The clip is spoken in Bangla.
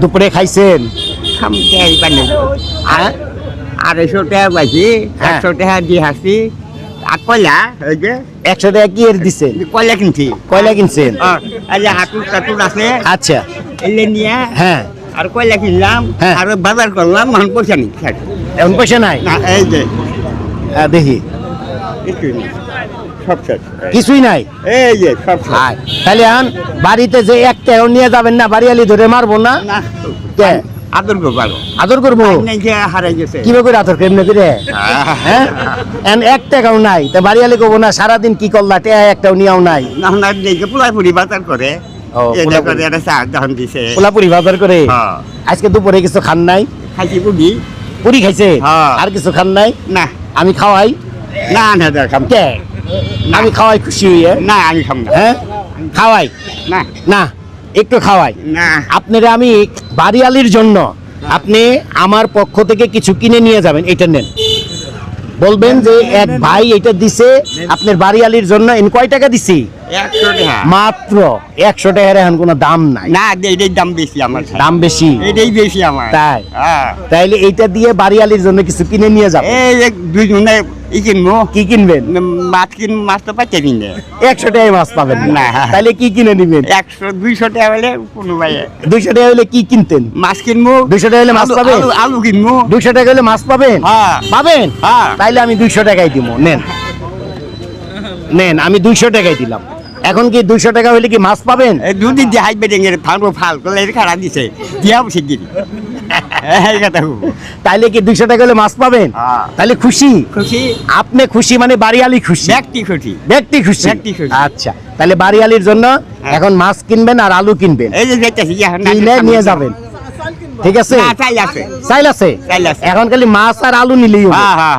দুপুরে খাইছেন? হ্যাঁ আড়াইশো টাকা পাইছি হ্যাঁ। একশো টাকা দিয়ে হাসি। আর কয়লা? যে একশো টাকা কি এর দিছে? কয়লা কিনছি। কয়লা কিনছেন? আর হাতুর টাতুর আছে। আচ্ছা। এলে নিয়ে। হ্যাঁ। আর কয়লা কিনলাম। হ্যাঁ। আর বাজার করলাম মন পয়সা নেই। এখন পয়সা নাই? এই যে। আহ, দেখি। সব শেষ। কিছুই নাই। এই যে সব শেষ। তাহলে এখন বাড়িতে যে এক টাকাও নিয়ে যাবেন না বাড়িয়ালি ধরে মারবো না? না। আদর গো আদর করব? হারাই গেছে। কীভাবে করে আদর কেমনে করে? হ্যাঁ? এক টাকাও নাই। তা বাড়িয়ালি করব না সারাদিন কি করলা টেয়া একটাও নিয়েও নাই। না বাজার করে। ও, এটা পুলাই করে পুরি। একটা চা দহন দিছে। কোলাপুরি বাজার করে? হ্যাঁ। আজকে দুপুরে কিছু খান নাই? খাইছি পুরি। খাইছে। আর কিছু খান নাই? না। আমি খাওয়াই? না না দেখাম কে? আমি খাওয়াই খুশি হইয়ে। না আমি খাব না। হ্যাঁ? খাওয়াই? না। না একটু খাওয়াই। না। আপনারা আমি বাড়িয়ালির জন্য আপনি আমার পক্ষ থেকে কিছু কিনে নিয়ে যাবেন এটা নেন। বলবেন যে এক ভাই এটা দিছে আপনার বাড়িয়ালির জন্য এন কয় টাকা দিছি? মাত্র একশো টাকার এখন কোনো দাম নাই। না এটাই দাম বেশি আমার দাম বেশি? এটাই বেশি আমার। তাই? হ্যাঁ। তাইলে এইটা দিয়ে বাড়িয়ালির জন্য কিছু কিনে নিয়ে যাবেন এই যে দুইজনে ই কিনবো? কি কিনবেন? মাছ কিন মাছ তো পাইতে কিনে একশো টাকায় মাছ পাবেন? না। না। কি কিনে নিবেন? একশো দুইশো টাকা হলে কোনো ভাই। দুইশো টাকা হলে কি কিনতেন? মাছ কিনবো। দুইশো টাকা হলে মাছ আলু- পাবেন? আলু- আলু কিনবো। দুইশো টাকা হলে মাছ পাবেন? হ্যাঁ। পাবেন? হ্যাঁ। তাইলে আমি দুইশো টাকাই দিব নেন। নেন আমি দুইশো টাকাই দিলাম। এখন কি দুইশো টাকা হলে কি মাছ পাবেন? দুদিন হাইবে ডেঙ্গে ফালবো ফাল করলে খারাপ দিছে। তাইলে কি দুইশো টাকা হলে মাছ পাবেন? হ্যাঁ। তাহলে খুশি? খুশি। আপনি খুশি মানে বাড়িয়ালি খুশি। ব্যক্তি খুশি। ব্যক্তি খুশি। ব্যক্তি খুশি। আচ্ছা তাহলে বাড়িয়ালির জন্য এখন মাছ কিনবেন আর আলু কিনবেন। এই যে কিনে নিয়ে যাবেন। ঠিক আছে? না চাই আছে। চাইল আছে? চাইল আছে। এখন খালি মাছ আর আলু নিলেই। হ্যাঁ হ্যাঁ হ্যাঁ।